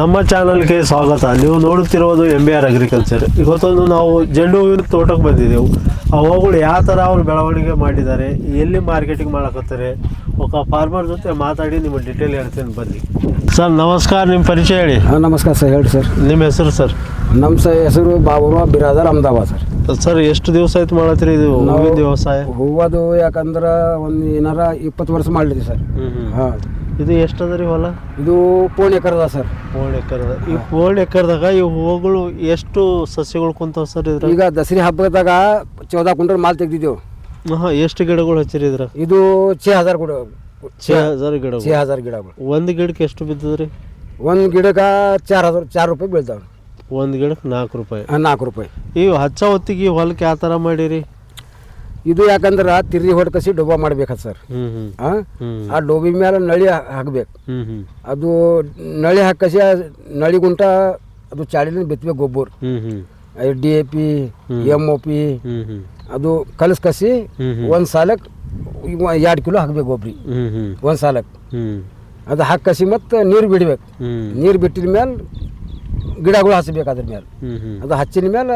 ನಮ್ಮ ಚಾನಲ್ಗೆ ಸ್ವಾಗತ. ನೀವು ನೋಡುತ್ತಿರುವುದು ಎಂ ಬಿ ಆರ್ ಅಗ್ರಿಕಲ್ಚರ್ ಇವತ್ತೊಂದು ನಾವು ಜೆಂಡು ಹೂವಿನ ತೋಟಕ್ಕೆ ಬಂದಿದ್ದೆವು. ಆ ಹೂಗಳು ಯಾವ ಥರ ಅವ್ರು ಬೆಳವಣಿಗೆ ಮಾಡಿದ್ದಾರೆ ಎಲ್ಲಿ ಮಾರ್ಕೆಟಿಂಗ್ ಮಾಡಕತ್ತಾರೆ ಒಬ್ಬ ಫಾರ್ಮರ್ ಜೊತೆ ಮಾತಾಡಿ ನಿಮ್ಮ ಡೀಟೇಲ್ ಹೇಳ್ತೀನಿ ಬನ್ನಿ. ಸರ್ ನಮಸ್ಕಾರ ನಿಮ್ಮ ಪರಿಚಯ ಹೇಳಿ. ಹಾಂ ನಮಸ್ಕಾರ ಸರ್ ಹೇಳಿ ಸರ್. ನಿಮ್ಮ ಹೆಸರು ಸರ್? ನಮ್ಮ ಸರ್ ಹೆಸರು ಬಾಬು ಬಿರಾದರ್ ಅಹಮದಾಬಾದ್ ಸರ್. ಸರ್ ಎಷ್ಟು ದಿವಸ ಆಯ್ತು ಮಾಡತ್ತೀರಿ ಇದು ಹೂವಿನ ವ್ಯವಸಾಯ? ಹೂವದು ಯಾಕಂದ್ರೆ ಒಂದು ಏನಾರ ಇಪ್ಪತ್ತು ವರ್ಷ ಮಾಡಿದ್ವಿ ಸರ್. ಹ್ಞೂ. ಹಾಂ. ಇದು ಎಷ್ಟು ಅದ ರೀ ಹೊಲ? ಇದು ಪೋಣ್ ಎಕರದ ಸರ್. ಪೋಳ್ ಎಕರದ. ಈ ಪೋಳ್ ಎಕರದಾಗ ಈ ಹೂವುಗಳು ಎಷ್ಟು ಸಸ್ಯಗಳು ಕುಂತಾವ ಸರ್ ಇದ್ರ ಈಗ ದಸರಿ ಹಬ್ಬದಾಗ ಚೌದ ಕುಂಟಲ್ ಮಾಲ್ ತೆಗ್ದಿದ್ದೆವು. ಹಾಂ ಎಷ್ಟು ಗಿಡಗಳು ಹಚ್ಚಿರಿ ಇದ್ರ ಇದು ಛೇ ಹಜಾರ್ ಗಿಡ ಛೇ ಹಜಾರ್ ಗಿಡ ಛೇ ಹಜಾರ್ ಗಿಡಗಳು. ಒಂದು ಗಿಡಕ್ಕೆ ಎಷ್ಟು ಬಿದ್ದದ್ರಿ? ಒಂದು ಗಿಡಕ್ಕೆ ಚಾರ್ ಹಜಾರ್ ಚಾರ್ ರೂಪಾಯಿ ಬೀಳ್ತಾವೆ. ಒಂದು ಗಿಡಕ್ಕೆ ನಾಲ್ಕು ರೂಪಾಯಿ. ನಾಲ್ಕು ರೂಪಾಯಿ. ಈ ಹಚ್ಚ ಹೊತ್ತಿಗೆ ಹೊಲಕ್ಕೆ ಯಾವ ಥರ ಮಾಡಿರಿ? ಇದು ಯಾಕಂದ್ರೆ ತಿರ್ರಿ ಹೊಡ್ಕಸಿ ಡೊಬ್ಬ ಮಾಡ್ಬೇಕು ಸರ್. ಹಾಂ ಆ? ಡೋಬಿ ಮೇಲೆ ನಳಿ ಹಾಕ್ಬೇಕು. ಅದು ನಳಿ ಹಾಕಸಿ ಆ ನಳಿ ಗುಂಟ ಅದು ಚಾಳಿನ ಬಿತ್ತಬೇಕು ಗೊಬ್ಬರ. D A P M O P ಅದು ಕಲಸ್ಕಸಿ ಒಂದು ಸಾಲಕ್ಕೆ ಎರಡು ಕಿಲೋ ಹಾಕ್ಬೇಕು ಗೊಬ್ಬರಿ. ಒಂದು ಸಾಲಕ್ಕೆ ಅದು ಹಾಕಸಿ ಮತ್ತು ನೀರು ಬಿಡ್ಬೇಕು. ನೀರು ಬಿಟ್ಟಿದ ಮೇಲೆ ಗಿಡಗಳು ಹಚ್ಚಬೇಕು ಅದ್ರ ಮೇಲೆ ಅದು ಹಚ್ಚಿದ ಮೇಲೆ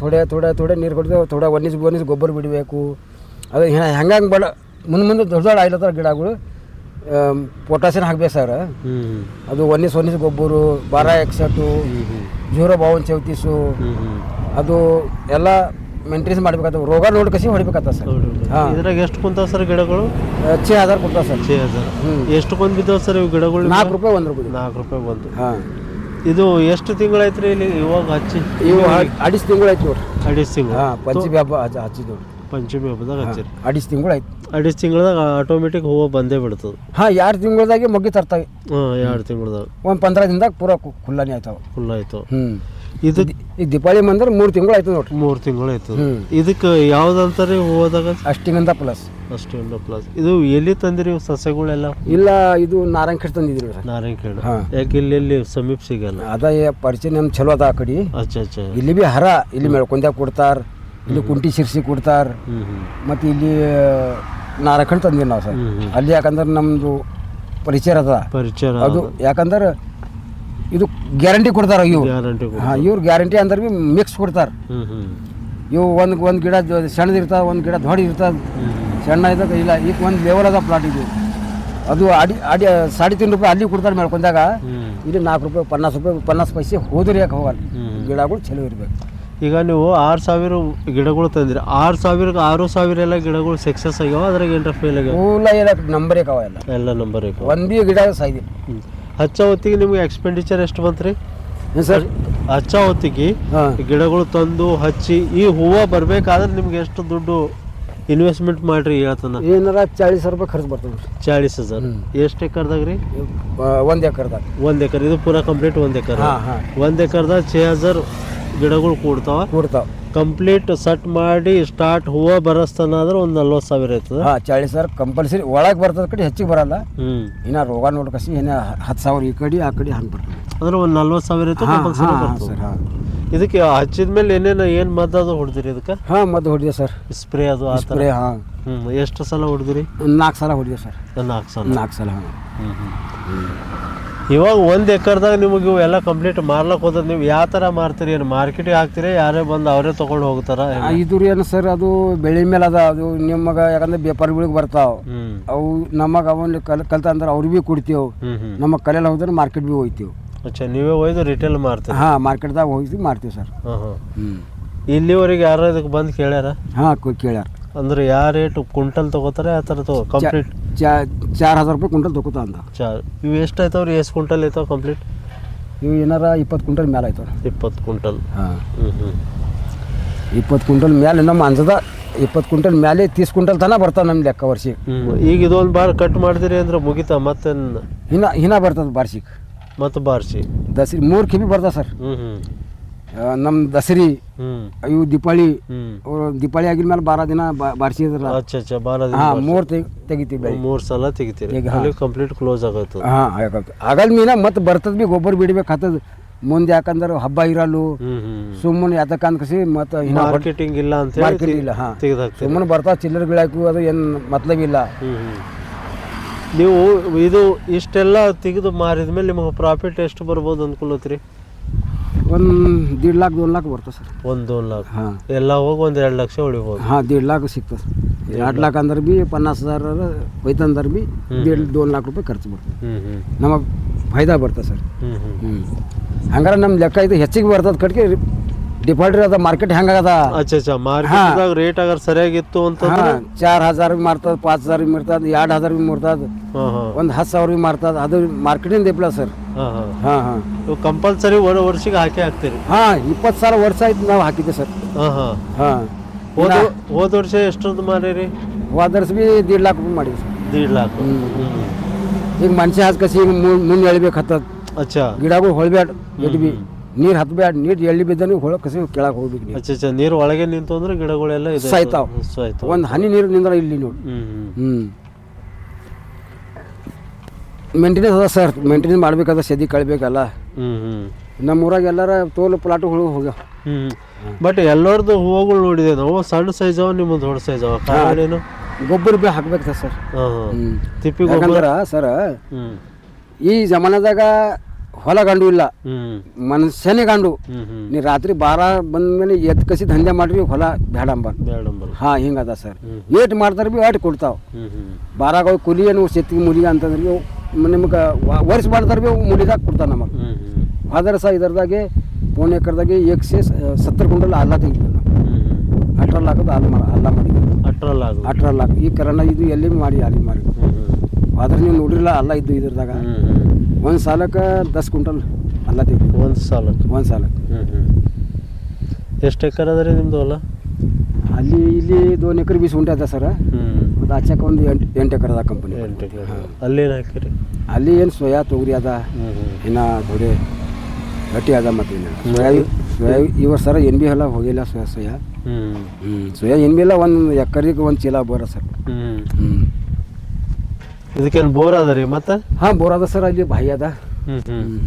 ಥೋಡೆ ಥೋಡೆ ಥೋಡೆ ನೀರು ಕೊಡ್ತೇವೆ ಥೋಡೆ ಒನ್ನಿಸ್ ಒನ್ನಿಸ್ ಗೊಬ್ಬರ ಬಿಡಬೇಕು. ಅದು ಹೆಂಗೆ ಬಡ ಮುಂದೆ ಮುಂದೆ ದೊಡ್ಡ ದೊಡ್ಡ ಆಗ್ಲತ್ತಾವ ಗಿಡಗಳು ಪೊಟ್ಯಾಸಿಯನ್ ಹಾಕ್ಬೇಕು ಸರ್. ಅದು ಒನ್ನಿಸ್ ಒನ್ನಿಸ್ ಗೊಬ್ಬರು ಬಾರ ಎಕ್ಸಟು ಜೀರೋ ಬಾವನ್ ಚೌತೀಸು. ಅದು ಎಲ್ಲ ಮೇಂಟೆನೆನ್ಸ್ ಮಾಡ್ಬೇಕಾಗ್ತದೆ. ರೋಗ ನೋಡಿ ಕಸಿ ಹೊಡಿಬೇಕಾಗ್ತದೆ ಸರ್. ಇದ್ರಾಗ ಎಷ್ಟು ಕುಂತಾವ ಸರ್ ಗಿಡಗಳು? ಛೇ ಹಜಾರ್ ಕೊಡ್ತಾವೆ ಸರ್. ಛೇ ಹಜಾರ್. ಎಷ್ಟು ಕುಂತ ಬಿದ್ದಾವ ಸರ್ ಇವು ಗಿಡಗಳು ನಾಲ್ಕು ರೂಪಾಯಿ ಒಂದು ರೂಪಾಯಿ ನಾಲ್ಕು ರೂಪಾಯಿ ಬಂತು. ಹಾಂ. ಇದು ಎಷ್ಟು ತಿಂಗಳಾಯ್ತು ಇಲ್ಲಿ ಇವಾಗ ಹಚ್ಚಿ? ಇವು ಅಡಿಸ್ ತಿಂಗಳು ಆಯ್ತು ನೋಡ್ರಿ. ಅಡಿಸ್ ತಿಂಗಳು? ಹಾಂ ಪಂಚಮಿ ಹಬ್ಬ ಹಚ್ಚ ಹಚ್ಚಿದ್ ನೋಡ್ರಿ. ಪಂಚಮಿ ಹಬ್ಬದಾಗ ಹಚ್ಚಿರಿ. ಅಡಿಸ್ ತಿಂಗಳು ಆಯ್ತು ಅಡಿಸ್ ತಿಂಗಳದಾಗ ಆಟೋಮೆಟಿಕ್ ಹೂವು ಬಂದೇ ಬಿಡ್ತದೆ. ಹಾಂ ಎರಡು ತಿಂಗಳದಾಗೆ ಮೊಗ್ಗಿ ತರ್ತಾವೆ. ಹಾಂ ಎರಡು ತಿಂಗಳದಾಗ. ಒಂದು ಪಂದ್ರ ದಿನದಾಗ ಪೂರ ಕು- ಖುಲ್ಲಾನೇ ಆಯ್ತಾವ. ಫುಲ್ ಆಯ್ತು ಹ್ಞೂ ಇದು ಈಗ ದೀಪಾವಳಿ ಬಂದ್ರೆ ಮೂರು ತಿಂಗಳು ಆಯ್ತು ನೋಡ್ರಿ. ಮೂರು ತಿಂಗಳು ಆಯ್ತು ಹ್ಞೂ ಇದಕ್ಕೆ ಯಾವ್ದಂತಾರೆ ಹೋದಾಗ? ಅಷ್ಟಿಂದ ಪ್ಲಸ್. ಅಷ್ಟು ಪ್ಲಸ್. ಇದು ಎಲ್ಲಿ ತಂದಿರಿ ಇವು ಸಸ್ಯಗಳೆಲ್ಲ? ಇಲ್ಲ ಇದು ನಾರಾಯಣ ತಂದಿದ್ರಿ ಸರ್ ನಾರಾಯಣ ಹಾಂ. ಯಾಕೆ ಇಲ್ಲಿ ಇಲ್ಲಿ ಸಮೀಪ ಸಿಗಲ್ಲ? ಅದ ಏ ಪರಿಚಯ ನಮ್ ಚಲೋ ಅದ ಆ ಕಡೆ. ಅಚ್ಚಾ ಅಚ್ಚಾ. ಇಲ್ಲಿ ಬಿ ಹರ ಇಲ್ಲಿ ಮೆಳ್ಕೊಂಡ್ಯಾಗ ಕೊಡ್ತಾರ ಇಲ್ಲಿ ಕುಂಟಿ ಶಿರ್ಸಿ ಕೊಡ್ತಾರ ಮತ್ತೆ ಇಲ್ಲಿ ನಾರಾಯಣ ತಂದೀವಿ ನಾವು ಸರ್. ಹ್ಮ್ ಹ್ಮ್. ಅಲ್ಲಿ ಯಾಕಂದ್ರೆ ನಮ್ಮದು ಪರಿಚಯ ಅದ. ಪರಿಚಯ ಅದು ಯಾಕಂದ್ರೆ ಇದು ಗ್ಯಾರಂಟಿ ಕೊಡ್ತಾರ ಇವ್ರು? ಗ್ಯಾರಂಟಿ ಹಾಂ ಇವ್ರು ಗ್ಯಾರಂಟಿ ಅಂದ್ರೆ ಭೀ ಮಿಕ್ಸ್ ಕೊಡ್ತಾರೆ. ಹ್ಞೂ ಹ್ಞೂ ಇವು ಒಂದು ಒಂದು ಗಿಡ ಜೊ- ಸಣ್ಣದು ಇರ್ತದೆ ಒಂದು ಗಿಡ ದೊಡ್ಡ ಇರ್ತದೆ ಸಣ್ಣ ಇದ್ದಾಗ ಇಲ್ಲ ಈಗ ಒಂದು ಲೆವೆಲ್ ಅದ ಪ್ಲಾಟ್ ಇದು. ಅದು ಅಡಿ ಅಡಿ ಸಾಡೆ ತಿನ್ ರೂಪಾಯಿ ಅಲ್ಲಿ ಕೊಡ್ತಾರೆ ಮೇಳ್ಕೊಂಡಾಗ ಹ್ಞೂ ಇಲ್ಲಿ ನಾಲ್ಕು ರೂಪಾಯಿ ಪನ್ನಾಸ್ ರೂಪಾಯಿ ಪನ್ನಾಸ್ ಪೈಸೆ ಹೋದ್ರೆ ಯಾಕೆ ಹೋಗಲ್ಲ. ಗಿಡಗಳು ಚಲೋ ಇರ್ಬೇಕು. ಈಗ ನೀವು ಆರು ಸಾವಿರ ಗಿಡಗಳು ತಂದಿರಿ. ಆರು ಸಾವಿರಕ್ಕೆ ಆರು ಸಾವಿರ ಎಲ್ಲ ಗಿಡಗಳು ಸಕ್ಸಸ್ ಆಗ್ಯಾವ? ಅದ್ರಾಗ ಏನಾರ ಫೇಲ್ ಆಗ್ಯಾವ? ಎಲ್ಲ ನಂಬರ್ ಎಲ್ಲ. ಎಲ್ಲ ನಂಬರ್ ಒಂದು ಬಿ ಗಿಡ ಸಾಯ್ದಿ. ಹಚ್ಚ ಹೊತ್ತಿಗೆ ನಿಮ್ಗೆ ಎಕ್ಸ್ಪೆಂಡಿಚರ್ ಎಷ್ಟು ಬಂತ್ರಿ? ರೀ ಸರ್. ಹಚ್ಚ ಹೊತ್ತಿಗೆ ಗಿಡಗಳು ತಂದು ಹಚ್ಚಿ ಈ ಹೂವು ಬರ್ಬೇಕಾದ್ರೆ ನಿಮ್ಗೆ ಎಷ್ಟು ದುಡ್ಡು ಇನ್ವೆಸ್ಟ್ಮೆಂಟ್ ಮಾಡ್ರಿ ಹೇಳ್ತಾನ? ಏನಾರ ಚಾಳಿಸ್ ಸಾವಿರ ರೂಪಾಯಿ ಖರ್ಚು ಬರ್ತದೆ ಚಾಳಿಸ್ ಹಜಾರ್. ಎಷ್ಟು ಎಕರ್ದಾಗ ರೀ ಒಂದು ಎಕರ್ದಾಗ. ಒಂದು ಎಕರ್ ಇದು ಪೂರಾ ಕಂಪ್ಲೀಟ್ ಒಂದು ಎಕರ್. ಒಂದು ಎಕರ್ದಾಗ ಛೇ ಹಜಾರ್ ಗಿಡಗಳು ಕೂಡ್ತಾವ. ಕೂಡ್ತಾವ. ಕಂಪ್ಲೀಟ್ ಸೆಟ್ ಮಾಡಿ ಸ್ಟಾರ್ಟ್ ಹೂವು ಬರಸ್ತನ ಆದ್ರೆ ಒಂದು ನಲ್ವತ್ತು ಸಾವಿರ ಆಯ್ತದ ಹಾಂ ಚಾಳೀಸ್ ಸಾವಿರ ಕಂಪಲ್ಸರಿ ಒಳಗೆ ಬರ್ತದ ಕಡೆ ಹೆಚ್ಚಿಗೆ ಬರಲ್ಲ. ಹ್ಞೂ ಇನ್ನ ರೋಗ ನೋಡ್ಕಸಿ ಏನೇ ಹತ್ತು ಸಾವಿರ ಈ ಕಡೆ ಆ ಕಡೆ ಹಂಗೆ ಬರ್ತದೆ. ಅಂದ್ರೆ ಒಂದು ನಲ್ವತ್ತು ಸಾವಿರ ಆಯ್ತು ಹಾಂ compulsory ಹಾಂ ಬರ್ತದೆ. ಸರ್ ಹಾಂ. ಇದಕ್ಕೆ ಹಚ್ಚಿದ ಮೇಲೆ ಏನೇನು ಏನು ಮದ್ದು ಅದು ಹೊಡೆದಿರಿ ಇದಕ್ಕೆ? ಹಾಂ ಮದ್ದು ಹೊಡಿದೆ ಸರ್ ಸ್ಪ್ರೇ ಅದು ಆ ಥರ ಸ್ಪ್ರೇ ಹಾಂ. ಹ್ಞೂ ಎಷ್ಟು ಸಲ ಹೊಡೆದಿರಿ? ನಾಲ್ಕು ಸಲ ಹೊಡಿದೆ ಸರ್ ನಾಲ್ಕು ಸಲ? ನಾಲ್ಕು ಸಲ ಹಾಂ. ಹ್ಞೂ ಹ್ಞೂ ಇವಾಗ ಒಂದು ಎಕರ್ದಾಗ ನಿಮಗೆ ಇವೆಲ್ಲ ಎಲ್ಲ ಕಂಪ್ಲೀಟ್ ಮಾರ್ಲಕ್ಕೆ ಹೋದ್ರೆ ನೀವು ಯಾವ ಥರ ಮಾರ್ತೀರಿ? ಏನು ಮಾರ್ಕೆಟಿಗೆ ಹಾಕ್ತೀರಿ? ಯಾರೇ ಬಂದು ಅವರೇ ತೊಗೊಂಡು ಹೋಗ್ತಾರ? ಇದು ಏನು ಸರ್ ಅದು ಬೆಳೆ ಮೇಲೆ ಅದ ಅದು ನಿಮಗೆ ಯಾಕಂದ್ರೆ ವ್ಯಾಪಾರಿಗಳಿಗೆ ಬರ್ತಾವೆ. ಅವು ನಮಗೆ ಅವನ್ ಕಲ್ ಕಲ್ತ ಅಂದ್ರೆ ಅವ್ರಿಗೆ ಭೀ ಕೊಡ್ತೀವಿ. ನಮಗೆ ಕಲೆಯಲ್ಲಿ ಹೋದ್ರೆ ಮಾರ್ಕೆಟ್ ಭೀ ಹೋಗ್ತೀವಿ ಅಚ್ಚಾ ನೀವೇ ಒಯ್ದು ರಿಟೇಲ್ ಮಾರ್ತೀವಿ ಹಾಂ ಮಾರ್ಕೆಟ್ದಾಗ ಹೋಗಿ ಮಾರ್ತೀವಿ ಸರ್ ಹಾಂ ಹಾಂ ಹ್ಞೂ ಇಲ್ಲಿವರೆಗೆ ಯಾರು ಇದಕ್ಕೆ ಬಂದು ಕೇಳ್ಯಾರ? ಹಾಂ ಕೇಳ್ಯಾರ. ಅಂದ್ರೆ ಯಾವ ರೇಟ್ ಕ್ವಿಂಟಲ್ ತೊಗೋತಾರೆ ಆ ಥರ ತಗೋ ಕಂಪ್ಲೀಟ್ ಚಾರ್ ಹಜಾರ್ ರೂಪಾಯಿ ಕುಂಟಲ್ ತೊಗೋತ ಅಂದ. ಚಾರ್ ಇವು ಎಷ್ಟು ಆಯ್ತಾವ್ರಿ? ಎಷ್ಟು ಕ್ವಿಂಟಲ್ ಆಯ್ತಾವ ಕಂಪ್ಲೀಟ್ ಇವು ಏನಾರ ಇಪ್ಪತ್ತು ಕುಂಟಲ್ ಮೇಲೆ ಆಯ್ತವ ಇಪ್ಪತ್ತು ಕ್ವಿಂಟಲ್. ಹಾಂ. ಹ್ಞೂ ಹ್ಞೂ ಇಪ್ಪತ್ತು ಕುಂಟಲ್ ಮೇಲೆ ನಮ್ಮ ಅಂಜದ ಇಪ್ಪತ್ತು ಕುಂಟಲ್ ಮೇಲೆ ತೀಸ್ ಕುಂಟಲ್ ತನಕ ಬರ್ತಾವೆ ನಮ್ಮ ಲೆಕ್ಕ ವರ್ಷಿಗೆ. ಹ್ಞೂ ಈಗ ಇದೊಂದು ಬಾರ್ ಕಟ್ ಮಾಡಿದಿರಿ ಅಂದ್ರೆ ಮುಗಿತಾ? ಮತ್ತೆ ಇನ್ನ ಇನ್ನ ಬರ್ತದೆ ಬಾರ್ಸಿಗೆ. ಮತ್ತು ಬಾರ್ಸಿ. ದಸರಿ ಮೂರು ಕಿಮಿ ಬರ್ತದೆ ಸರ್. ಹ್ಞೂ ಹ್ಞೂ ನಮ್ಮ ದಸರಿ ಇವು ದೀಪಾವಳಿ ದೀಪಾವಳಿ ಆಗಿದ ಮೇಲೆ ಬಾರ ದಿನ ಬಾರಿಸಿ ಅಚ್ಚಾ ಅಚ್ಚಾ ಬಾರ ಹಾಂ ಮೂರು ತೆಗಿ ತೆಗಿತೀವಿ ಬೆಳೆ. ಮೂರು ಸಲ ತೆಗಿತೀರಿ. ಈಗ ಅಲ್ಲಿ ಕಂಪ್ಲೀಟ್ ಕ್ಲೋಸ್ ಆಗೋಯ್ತು ಹಾಂ ಆಗತ್ತೆ. ಆಗಲ್ ಮೀನ ಮತ್ತೆ ಬರ್ತದ ಬಿ ಗೊಬ್ಬರ ಬಿಡ್ಬೇಕಾಗ್ತದ ಮುಂದೆ ಯಾಕಂದ್ರೆ ಹಬ್ಬ ಇರಲ್ಲು. ಸುಮ್ಮನೆ ಯಾತಕ್ಕ ಕಸಿ ಮತ್ತೆ ಮಾರ್ಕೆಟಿಂಗ್ ಇಲ್ಲ ಅಂತ ಮಾರ್ಕೆಟಿಂಗ್ ಇಲ್ಲ ಹಾಂ. ಸುಮ್ಮನೆ ಬರ್ತಾ ಚಿಲ್ಲರ್ ಗಿಳಾಕು ಅದು ಏನು ಮತ್ಲಬ್ ಇಲ್ಲ. ನೀವು ಇದು ಇಷ್ಟೆಲ್ಲ ತೆಗೆದು ಮಾರಿದ ಮೇಲೆ ನಿಮಗೆ ಪ್ರಾಫಿಟ್ ಎಷ್ಟು ಬರ್ಬೋದು ಅಂದ್ಕೊಳತ್ರಿ ಒಂದು ದೀಡ್ ಲಾಕ್ ದೊನ್ ಲಾಕ್ ಬರ್ತದೆ ಸರ್. ಒಂದು ಲಾಖ ಹಾಂ. ಎಲ್ಲ ಹೋಗಿ ಒಂದು ಎರಡು ಲಕ್ಷ ಉಳಿಬೋದು. ಹಾಂ ದೀಡ್ ಲಾಕ್ ಸಿಗ್ತದೆ ಸರ್. ಎರಡು ಲಾಕ್ ಅಂದ್ರೆ ಭೀ ಪನ್ನಾಸ್ ಹಜಾರ ಹೋಯ್ತಂದ್ರೆ ಭೀ ದೀಡ್ ದೋನ್ ಲಾಕ್ ರೂಪಾಯಿ ಖರ್ಚು ಬರ್ತದೆ. ಹ್ಞೂ ಹ್ಞೂ ನಮಗೆ ಫಾಯ್ದಾ ಬರ್ತದೆ ಸರ್. ಹ್ಞೂ ಹ್ಞೂ ಹಂಗಾರೆ ನಮ್ಮ ಲೆಕ್ಕ ಇದು ಹೆಚ್ಚಿಗೆ ಬರ್ತದೆ ಕಟ್ಗೆ ಡಿಫಾಲ್ಟ್ ಅದ ಮಾರ್ಕೆಟ್ ಹೆಂಗಾಗದ ಅಚ್ಚಾ ಅಚ್ಚಾ ಮಾರ್ಕೆಟ್ದಾಗ ರೇಟ್ ಅಗರ್ ಸರಿಯಾಗಿತ್ತು ಅಂತಂದ್ರೆ ಚಾರ್ ಹಜಾರ್ ಭೀ ಮಾರ್ತದೆ ಪಾಚ್ ಹಜಾರ್ ಬಿ ಮಾರ್ತದ ಎರಡು ಹಜಾರ್ ಭೀ ಮಾರ್ತದ ಒಂದು ಹತ್ತು ಸಾವಿರ ಭೀ ಮಾರ್ತದೆ. ಅದು ಮಾರ್ಕೆಟಿಂದ ಇಪ್ಪಲ ಸರ್ ಹಾಂ ಹಾಂ. ಕಂಪಲ್ಸರಿ ಒಂದು ವರ್ಷಕ್ಕೆ ಹಾಕಿ ಹಾಕ್ತೀರಿ. ಹಾಂ ಇಪ್ಪತ್ತು ಸಾವಿರ ವರ್ಷ ಆಯ್ತು ನಾವು ಹಾಕಿದ್ದೆ ಸರ್. ಹಾಂ ಹಾಂ. ಹೋದ ಹೋದ ವರ್ಷ ಎಷ್ಟೊಂದು ಮಾರೀರಿ ಹೋದರ್ಸ್ ಭೀ ದೀಡ್ ಲಾಕ್ ರೂಪಾಯಿ ಮಾಡಿದ್ವಿ ಸರ್. ದೀಡ್ ಲಾಕ್. ಈಗ ಮನುಷ್ಯ ಹಚ್ಕಸಿ ಈಗ ಮುಂದೆ ಎಳಿಬೇಕು ಹತ್ತದ. ಅಚ್ಚಾ. ಗಿಡಗಳು ಹೊಳ್ಬ್ಯಾಡ ಎಲ್ಲಿ ಭೀ. ನೀರು ಹತ್ಬೇಡ ನೀರು ಎಲ್ಲಿ ಬಿದ್ದಾನು ಹೊಳ ಕಸಿ ಕೆಳಗೆ ಹೋಗ್ಬೇಕು ನೀವು ಅಚ್ಚಾ ಅಚ್ಚಾ ನೀರು ಒಳಗೆ ನಿಂತು ಅಂದ್ರೆ ಗಿಡಗಳೆಲ್ಲ ಇದೆ. ಸಾಯ್ತಾವ್. ಸಾಯ್ತಾವ್. ಒಂದು ಹನಿ ನೀರು ನಿಂದ್ರ ಇಲ್ಲಿ ನೋಡಿ. ಹ್ಞೂ ಹ್ಞೂ ಮೇಂಟೆನೆನ್ಸ್ ಅದ ಸರ್ ಮೇಂಟೆನೆನ್ಸ್ ಮಾಡ್ಬೇಕಾದ ಸದಿ ಕಳಿಬೇಕಲ್ಲ. ಹ್ಞೂ ಹ್ಞೂ ನಮ್ಮ ಊರಾಗ ಎಲ್ಲಾರ ತೋಲು ಪ್ಲಾಟು ಹೋಗ ಹ್ಮ್ ಬಟ್ ಎಲ್ಲರದ್ದು ಹೂವುಗಳು ನೋಡಿದೆ ನಾವು. ಸಣ್ಣ ಸೈಜ್ ಅವ ನಿಮ್ಮ ದೊಡ್ಡ ಸೈಜ್ ಅವ. ಕಾರಣೇನು ಗೊಬ್ಬರ ಬೇ ಹಾಕ್ಬೇಕು ಸರ್ ಹಾಂ ಹಾಂ. ತಿಪ್ಪಿ ಗೊಬ್ಬರ? ಯಾಕಂದ್ರೆ ಸರ್ ಹ್ಮ್. ಈ ಜಮಾನದಾಗ ಹೊಲ ಗಂಡು ಇಲ್ಲ. ಮನುಷ್ಯನೇ ಗಂಡು. ನೀ ರಾತ್ರಿ ಬಾರ ಬಂದ ಮೇಲೆ ಎದ್ ಕಸಿ ದಂಧೆ ಮಾಡ್ರಿ ಹೊಲ ಬೇಡಂಬ ಹಾ ಹಿಂಗದ ಸರ್. ಏಟ್ ಮಾಡ್ತಾರ ಬಿ ಅಟ್ ಕೊಡ್ತಾವ. ಬಾರಾಗ ಕೂಲಿ ಏನು ಸೆತ್ತಿಗೆ ಮುಲಿಗ ಅಂತಂದ್ರೆ ನಿಮಗ ನಿಮ್ಗೆ ವರ್ಷ ಮಾಡ್ತಾರ ಬಿ ಮುಲಿದಾಗ ಕೊಡ್ತಾವ ನಮಗೆ. ಅದರ ಸಹ ಇದರದಾಗೆ ಪೋನ್ ಎಕರ್ದಾಗೆ ಏಕ್ಸೆ ಸತ್ತರ ಕುಂಟಲ್ ಅಲ್ಲ ತೆಗಿತ ಅಟ್ರಲ್ ಹಾಕೋದು ಅಲ್ಲ ಮಾಡಿ ಅಲ್ಲ ಮಾಡಿದ್ವಿ. ಅಟ್ರಲ್ ಅಟ್ರಲ್ಲಿ ಹಾಕಿ ಈ ಕರೋನಾ ಇದು ಎಲ್ಲಿ ಮಾಡಿ ಅಲ್ಲಿ ಮಾಡಿ. ಆದ್ರೆ ನೀವು ನೋಡಿರಲ್ಲ ಅಲ್ಲ ಇದ್ದು ಇದ್ರದಾಗ. ಒಂದು ಸಾಲಕ್ಕೆ ದಸ್ ಕ್ವಿಂಟಲ್ ಅಲ್ಲ ತೆಗಿತೀವಿ ಒಂದು ಸಾಲಕ್ಕೆ? ಒಂದು ಸಾಲಕ್ಕೆ. ಹ್ಞೂ ಹ್ಞೂ ಎಷ್ಟು ಎಕರೆ ಅದ ರೀ ಅಲ್ಲ ಹೊಲ? ಅಲ್ಲಿ ಇಲ್ಲಿ ದೋನ್ ಎಕರೆ ಬೀಸ್ ಉಂಟೆ ಅದ ಸರ್. ಹ್ಞೂ ಮತ್ತು ಆಚೆಕ್ಕೆ ಒಂದು ಎಂಟು ಎಂಟು ಎಕರೆ ಅದ ಕಂಪನಿ ಎಂಟು ಎಕರೆ ಅಲ್ಲೇನು ಹಾಕಿರಿ? ಅಲ್ಲಿ ಏನು ಸೋಯಾ ತೊಗರಿ ಅದ. ಇನ್ನು ತೊಗರಿ ಗಟ್ಟಿ ಅದ ಮತ್ತು ಇನ್ನು. ಸೋಯಾ ಸೋಯಾ ಈ ವರ್ಷ ಸರ ಏನು ಬಿ ಎಲ್ಲ ಹೋಗಿಲ್ಲ ಸೋಯಾ ಸೋಯಾ. ಹ್ಞೂ ಸೋಯಾ ಏನು ಬಿ ಎಲ್ಲ ಒಂದು ಎಕರೆಗೆ ಒಂದು ಚೀಲ ಬರೋ ಸರ್. ಹ್ಞೂ ಹ್ಞೂ ಇದಕ್ಕೇನು ಬೋರ್ ಅದ ರೀ ಮತ್ತೆ? ಹಾಂ ಬೋರ್ ಅದ ಸರ್ ಅಲ್ಲಿ ಬಾಯಿ ಅದ. ಹ್ಞೂ ಹ್ಞೂ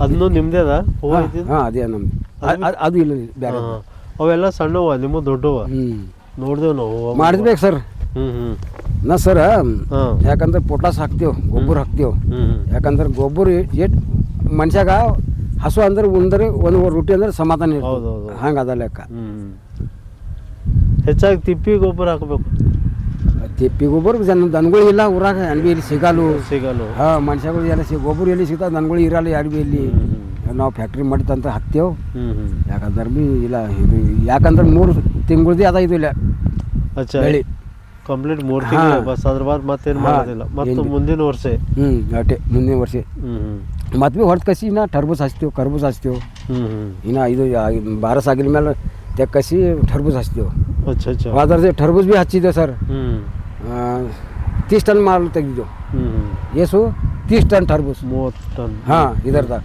ಅದನ್ನು ನಿಮ್ದೇ ಅದ? ಹೂವು ಹಾಂ ಇದ್ದಿದ್ದು? ಹಾಂ ಅದೇ ನಮ್ದು. ಅದ್- ಅದ್- ಅದು ಇಲ್ಲ ಬೇರೆ ಹಾ. ಅವೆಲ್ಲ ಸಣ್ಣವ ನಿಮ್ಮ ದೊಡ್ಡವ ಹ್ಞೂ ನೋಡ್ದೇವ್ ನಾವು. ಮಾಡಿದ್ಬೇಕು ಸರ್ ಹ್ಮ್ ಹ್ಮ್. ನಾ ಸರ್ ಹಾಂ. ಯಾಕಂದ್ರೆ ಪೊಟಾಸ್ ಹಾಕ್ತೇವೆ ಗೊಬ್ಬರ ಹಾಕ್ತೇವೆ. ಹ್ಮ್ ಹ್ಮ್. ಯಾಕಂದ್ರೆ ಗೊಬ್ಬರ ಎಷ್ಟು ಮನುಷ್ಯಾಗ ಹಸು ಅಂದ್ರೆ ಉಂದ್ರೆ ಒಂದು ರೊಟ್ಟಿ ಅಂದ್ರೆ ಸಮಾಧಾನ ಹೌದು, ಇರ್ತದೆ ಹೌದು. ಹಂಗೆ ಅದ ಲೆಕ್ಕ. ಹ್ಮ್. ಹೆಚ್ಚಾಗಿ ತಿಪ್ಪಿ ಗೊಬ್ಬರ ಹಾಕಬೇಕು. ತಿಪ್ಪಿ ಗೊಬ್ಬರ ಜನ ದನಗಳು ಇಲ್ಲ ಊರಾಗ ಅನ್ಬಿ ಇಲ್ಲಿ ಸಿಗಲು ಸಿಗಲು ಹಾಂ ಮನುಷ್ಯಗಳು ಎಲ್ಲ ಸಿಗ ಗೊಬ್ಬರ ಎಲ್ಲಿ ಸಿಗ್ತಾವ ದನಗಳು ಇರಲ್ಲ ಯಾರು ಬಿ ಇಲ್ಲಿ ನಾವು ಫ್ಯಾಕ್ಟ್ರಿ ಮಾಡಿದಂತ ಹತ್ತೇವು. ಯಾಕಂದ್ರೆ ಬಿ ಇಲ್ಲ ಇದು ಯಾಕಂದ್ರೆ ಮೂರು ತಿಂಗಳದೇ ಅದ ಇದು ಇಲ್ಲ. ಅಚ್ಚಾ. ಬೆಳಿ. ಕಂಪ್ಲೀಟ್ ಮೂರು. ತಿಂಗಳು ಬಸ್ ಅದ್ರ ಬಾದ್ ಮತ್ತೇನು. ಮಾಡೋದಿಲ್ಲ. ಮತ್ತು ಮುಂದಿನ ವರ್ಷ. ಹ್ಞೂ ಅಟ್ಟೆ ಮುಂದಿನ ವರ್ಷ. ಮತ್ತೆ ಭೀ ಹೊರತು ಕಸಿ ನಾ ಟರ್ಬೂಸ್ ಹಚ್ತೇವೆ ಕರ್ಬೂಸ್ ಹಚ್ತೇವೆ. ಹ್ಮ್ ಹ್ಮ್. ಇನ್ನು ಇದು ಬಾರಸ್ ಆಗಿದ ಮೇಲೆ ತೆಕ್ಕಸಿ ಟರ್ಬೂಸ್ ಹಚ್ತೇವೆ. ಅಚ್ಚಾ ಅಚ್ಚಾ. ಹೋದ್ರೆ ಟರ್ಬೂಸ್ ಭೀ ಹಚ್ಚಿದ್ದೇವೆ ಸರ್. ಹ್ಮ್. ತೀಸ್ ಟನ್ ಮಾಲ್ ತೆಗೆದಿದ್ದೆವು ಏಸು ತೀಸ್ ಟನ್ ಟರ್ಬೂಸ್ ಮೂವತ್ತು ಟನ್ ಹಾಂ ಇದರ್ದಾಗ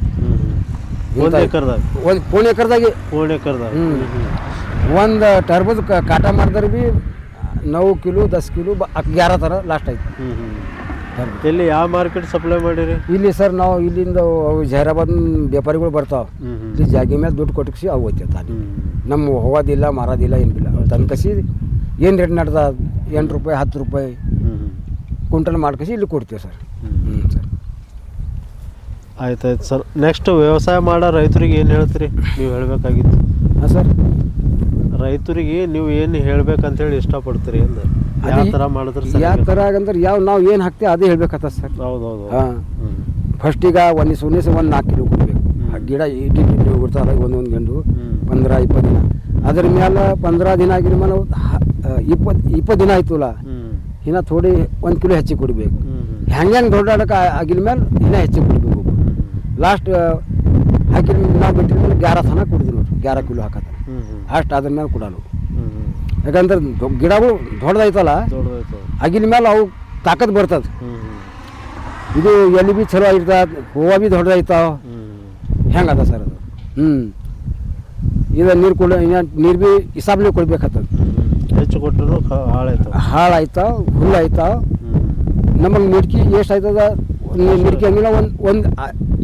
ಒಂದು ಎಕರ್ದಾಗ ಒಂದು ಪೋಣ್ ಎಕರ್ದಾಗೆ ಪೋಣೆ ಎಕರ್ದಾಗ ಒಂದು ಟರ್ಬೂಸ್ ಕಾಟ ಮಾಡಿದ್ರೆ ಭೀ ನೌ ಕಿಲೋ ದಸ್ ಕಿಲೋ ಬ ಗ್ಯಾರ ಥರ ಲಾಸ್ಟ್ ಆಯ್ತು ಎಲ್ಲಿ ಯಾವ ಮಾರ್ಕೆಟ್ ಸಪ್ಲೈ ಮಾಡಿರಿ? ಇಲ್ಲಿ ಸರ್ ನಾವು ಇಲ್ಲಿಂದ ಜಹರಾಬಾದ್ ವ್ಯಾಪಾರಿಗಳು ಬರ್ತಾವೆ. ಇಲ್ಲಿ ಜಾಗಿ ಮೇಲೆ ದುಡ್ಡು ಕೊಟ್ಟಿಸಿ ಅವು ಹೋಗ್ತಿರ್ತಾನೆ ನಮ್ಮ ಹೋಗೋದಿಲ್ಲ ಮಾರೋದಿಲ್ಲ ಏನಿಲ್ಲ ತಂದು ಕಸಿ ಏನು ರೇಟ್ ನಡ್ದ? ಎಂಟು ರೂಪಾಯಿ ಹತ್ತು ರೂಪಾಯಿ ಕುಂಟಲ್ ಮಾಡ್ಕಸಿ ಇಲ್ಲಿ ಕೊಡ್ತೀವಿ ಸರ್. ಹ್ಞೂ ಸರ್. ಆಯ್ತಾಯ್ತು ಸರ್. ನೆಕ್ಸ್ಟ್ ವ್ಯವಸಾಯ ಮಾಡೋ ರೈತರಿಗೆ ಏನು ಹೇಳ್ತೀರಿ? ನೀವು ಹೇಳಬೇಕಾಗಿತ್ತು. ಹಾಂ ಸರ್. ರೈತರಿಗೆ ನೀವು ಏನು ಹೇಳ್ಬೇಕಂತೇಳಿ ಇಷ್ಟಪಡ್ತೀರಿ ಅಂದ್ರೆ ಯಾವ ಥರ ಮಾಡಿದ್ರೆ ಯಾವ ಥರ ಆಗಂದ್ರೆ ಯಾವ ನಾವು ಏನು ಹಾಕ್ತೀವಿ ಅದೇ ಹೇಳ್ಬೇಕತ್ತ ಸರ್. ಹೌದು ಹೌದು ಹಾಂ ಫಸ್ಟ್ ಈಗ ಒಂದು ಸೊನ್ನೆ ಒಂದು ನಾಲ್ಕು ಕಿಲೋ ಕೊಡಬೇಕು. ಆ ಗಿಡ ಇಟ್ಟು ಇಟ್ಟು ಬಿಡ್ತಾರೆ ಒಂದೊಂದು ಗಂಡು. ಪಂದ್ರ ಇಪ್ಪತ್ತು ದಿನ. ಅದ್ರ ಮೇಲೆ ಪಂದ್ರ ದಿನ ಆಗಿರ್ಮೇಲೆ ಮೇಲೆ ಇಪ್ಪತ್ತು ಇಪ್ಪತ್ತು ದಿನ ಆಯ್ತಲ್ಲ ಇನ್ನ ಥೋಡಿ ಒಂದು ಕಿಲೋ ಹೆಚ್ಚಿಗೆ ಕೊಡ್ಬೇಕು. ಹೆಂಗೆ ಹೆಂಗೆ ದೊಡ್ಡಾಡಕ್ಕೆ ಆಗಿದ ಮೇಲೆ ಇನ್ನೂ ಹೆಚ್ಚಿಗೆ ಕೊಡಬೇಕು. ಲಾಸ್ಟ್ ಹಾಕಿದ ನಾವು ಬಿಟ್ಟಿದ ಮೇಲೆ ಗ್ಯಾರ ಸನ ಕುಡಿದ್ವಿ ನೋಡ್ರಿ ಗ್ಯಾರ ಕಿಲೋ ಹಾಕತ್ತ ಅಷ್ಟು ಅದ್ರ ಮೇಲೆ ಕೊಡಲ್ಲ. ಯಾಕಂದ್ರೆ ಗಿಡಗಳು ದೊಡ್ಡದಾಯ್ತಲ್ಲ ದೊಡ್ಡದಾಯ್ತು. ಆಗಿನ ಮೇಲೆ ಅವು ತಾಕತ್ ಬರ್ತದೆ. ಇದು ಎಲ್ಲಿ ಬಿ ಚಲೋ ಆಗಿರ್ತದೆ ಹೂವು ಬಿ ದೊಡ್ಡದಾಯ್ತಾವ ಹೆಂಗದ ಸರ್ ಅದು? ಹ್ಞೂ ಇದು ನೀರು ಕೊಡ ನೀರು ಬಿ ಹಿಸಾಬ್ಲಿ ಕೊಡ್ಬೇಕಾಗ್ತದೆ ಹೆಚ್ಚು ಕೊಟ್ಟರು ಹಾಳಾಯ್ತು. ಹಾಳು ಆಯ್ತಾವ ಹುಲ್ಲು ನಮಗೆ ಮಿಡ್ಕಿ ಎಷ್ಟು ಆಯ್ತದ ಮಿಡ್ಕಿ ಹಂಗಿಲ್ಲ ಒಂದು ಒಂದು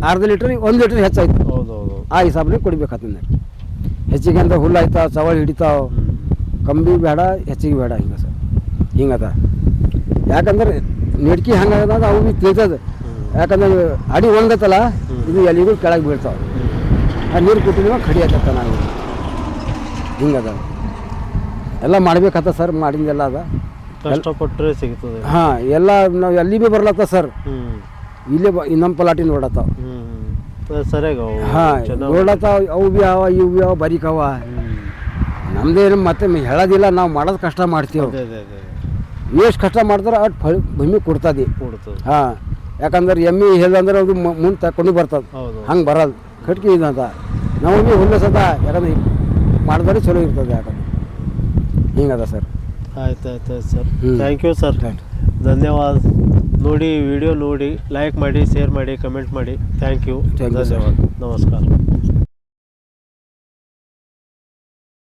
ಅರ್ಧ ಲೀಟ್ರ್ ಒಂದು ಲೀಟ್ರ್ ಹೆಚ್ಚಾಯ್ತು. ಹೌದು ಹೌದು ಆ ಹಿಸಾಬ್ಲಿ ಕೊಡ್ಬೇಕಾಗ್ತದೆ ಹೆಚ್ಚಿಗೆ ಅಂದ್ರೆ ಹುಲ್ಲು ಆಯ್ತಾವ ಚವಳಿ ಹಿಡಿತಾವ ಕಂಬಿ ಬೇಡ ಹೆಚ್ಚಿಗೆ ಬೇಡ ಹಿಂಗೆ ಸರ್. ಹಿಂಗದ ಯಾಕಂದ್ರೆ ನೆಡ್ಕಿ ಹಂಗಾಗದ ಅವು ಭೀ ತಿಳ್ತದೆ ಯಾಕಂದ್ರೆ ಅಡಿ ಒಂದತ್ತಲ್ಲ ಇದು ಎಲ್ಲಿಗೂ ಕೆಳಗೆ ಬೀಳ್ತಾವೆ. ಆ ನೀರು ಕೊಟ್ಟಿದ್ವ ಕಡಿ ಆಕತ್ತ ನಾವು ಹಿಂಗದ ಎಲ್ಲ ಮಾಡ್ಬೇಕತ್ತ ಸರ್ ಮಾಡಿದ್ದೆಲ್ಲ ಅದ. ಕಷ್ಟಪಟ್ಟರೆ ಸಿಗ್ತದೆ. ಹಾಂ ಎಲ್ಲ ನಾವು ಎಲ್ಲಿ ಭೀ ಬರ್ಲತ್ತ ಸರ್. ಇಲ್ಲೇ ಬ ಇನ್ನೊಂದು ಪಲಾಟಿನ ನೋಡತ್ತಾವ ಹ್ಮ್ ಸರಿಯಾಗ ಹಾಂ ನೋಡತ್ತಾವ ಅವು ಭೀ ಅವ ಇವು ಭೀ ಅವ ಬರೀಕವ. ನಮ್ದೇನು ಮತ್ತೆ ಹೇಳೋದಿಲ್ಲ ನಾವು ಮಾಡೋದು ಕಷ್ಟ ಮಾಡ್ತೀವಿ. ಎಷ್ಟು ಕಷ್ಟ ಮಾಡ್ತಾರೆ ಅಷ್ಟು ಫಲ ಭೂಮಿ ಕೊಡ್ತದೆ. ಹಾಂ ಯಾಕಂದ್ರೆ ಎಮ್ಮೆ ಹೇಳಂದ್ರೆ ಅದು ಮುಂದೆ ತಕೊಂಡು ಬರ್ತದೆ. ಹಂಗೆ ಬರಲ್ಲ ಕಟ್ಗೆ ಇದಂತ. ನಾವು ಭೀ ಹುಲ್ಲಸದ ಯಾಕಂದ್ರೆ ಮಾಡಿದ್ರೆ ಚಲೋ ಇರ್ತದೆ ಯಾಕಂದ್ರೆ. ಹಿಂಗದ ಸರ್. ಆಯ್ತು ಆಯ್ತು ಆಯ್ತು ಸರ್. Thank you sir. ಧನ್ಯವಾದ. ನೋಡಿ ವಿಡಿಯೋ ನೋಡಿ ಲೈಕ್ ಮಾಡಿ ಶೇರ್ ಮಾಡಿ ಕಮೆಂಟ್ ಮಾಡಿ. Thank you Thank you, sir. ಧನ್ಯವಾದ. ನಮಸ್ಕಾರ.